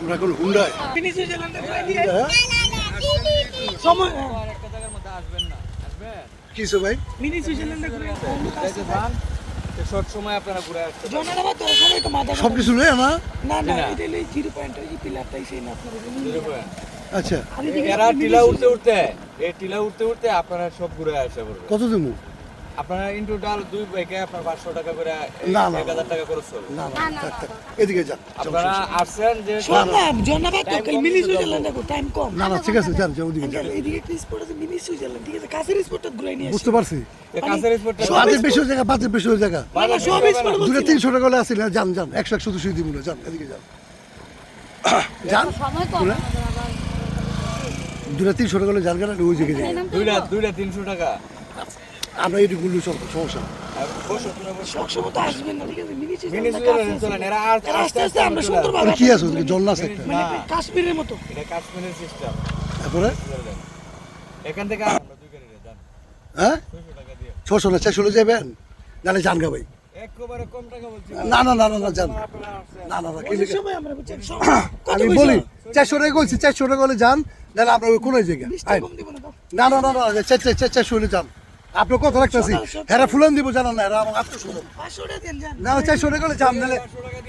আমরা এখন হুন্ডায়। ভাই মিনি সুইজারল্যান্ডে সময় আপনারা ঘুরে তো মাথা সব কিছু নেই না না না না। এটা হলো জিরো পয়েন্ট ওই পিলারটাই সেই না আপনার Zero point। আচ্ছা। এরা টিলা উঠতে উঠতে এই টিলা উঠতে উঠতে আপনারা সব ঘুরে আসে পড়বে কত দিমু? আপনারা ইন টোটাল দুই বাইকে আপনার পাঁচশো টাকা করে না, না, এক হাজার টাকা খরচ হবে না না। এদিকে যান আপনারা আসছেন যে না জনাবা তো কাল মিনি সুইজারল্যান্ডে কো টাইম কম। না না ঠিক আছে যান যাও ওদিকে যান। এদিকে একটা স্পট আছে মিনি সুইজারল্যান্ড ঠিক আছে কাছের স্পটটা ঘুরে নিয়ে বুঝতে পারছি। কাছের স্পটটা সব বেশি জায়গা বাজেট বেশি জায়গা। না না সব স্পট দূরে তিনশো টাকা হলে আসি না যান যান একশো একশো দুশো দিব না যান এদিকে যান। যান? সময় কম বলে? দূরে টাকা হলে যান কেন ওই জায়গায় দুইটা দুইটা তিনশো টাকা। আমরা এটি গুলো সব সমস্যা। না কি আছে মানে না। কাশ্মীরের মতো। এটা কাশ্মীরের সিস্টেম তারপরে এখান থেকে আমরা দুই গাড়ি যান। হ্যাঁ? ছশো না চারশো যাবেন নাহলে যান গা ভাই। একেবারে কম টাকা বলছি। না না না না না যান। না না না আমি? বলি চারশো টাকা বলছি চারশো টাকা হলে যান নাহলে আপনার কোনো জায়গা বিশ টাকা কম দিব না। না না না না চার চার চার চারশো হলে যান। আপনার কথা রাখতেছি। হেরা ফুলান দিব জানান না হেরা আমার যান। না চারশো টাকা হলে যান নাহলে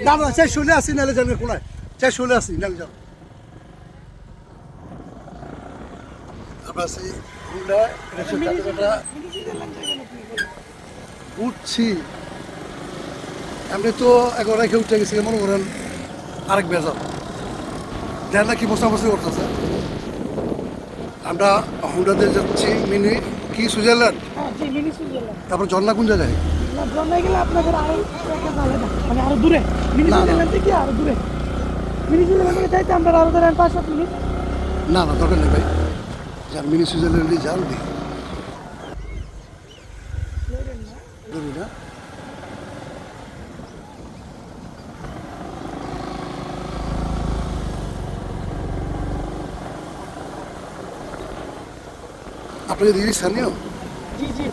না না চারশো হলে আসি নাহলে যান কোনায়? চারশো হলে আসি নাহলে যান আপনি। উঠছি। আপনি তো একবার রেখে উঠে গেছি মনে করেন আরেক বেজাল। দেন না কি বসা বসে করতেছে। আমরা হুন্ডাতে যাচ্ছি মিনি কি সুইজারল্যান্ড? হ্যাঁ। তারপর ঝর্ণা কোন জায়গায়? না, ঝর্ণায় গেলে আপনাদের আরও একটা আলাদা, মানে আরও দূরে। মিনি না, না। সুইজারল্যান্ড থেকে আরও দূরে। মিনি সুইজারল্যান্ড থেকে যাইতে আমরা আরও ধরেন পাঁচ সাত মিনিট। না না দরকার নেই ভাই। যান মিনি সুইজারল্যান্ডে যান দি না আপনাকে দিদি স্থানীয়? 鸡鸡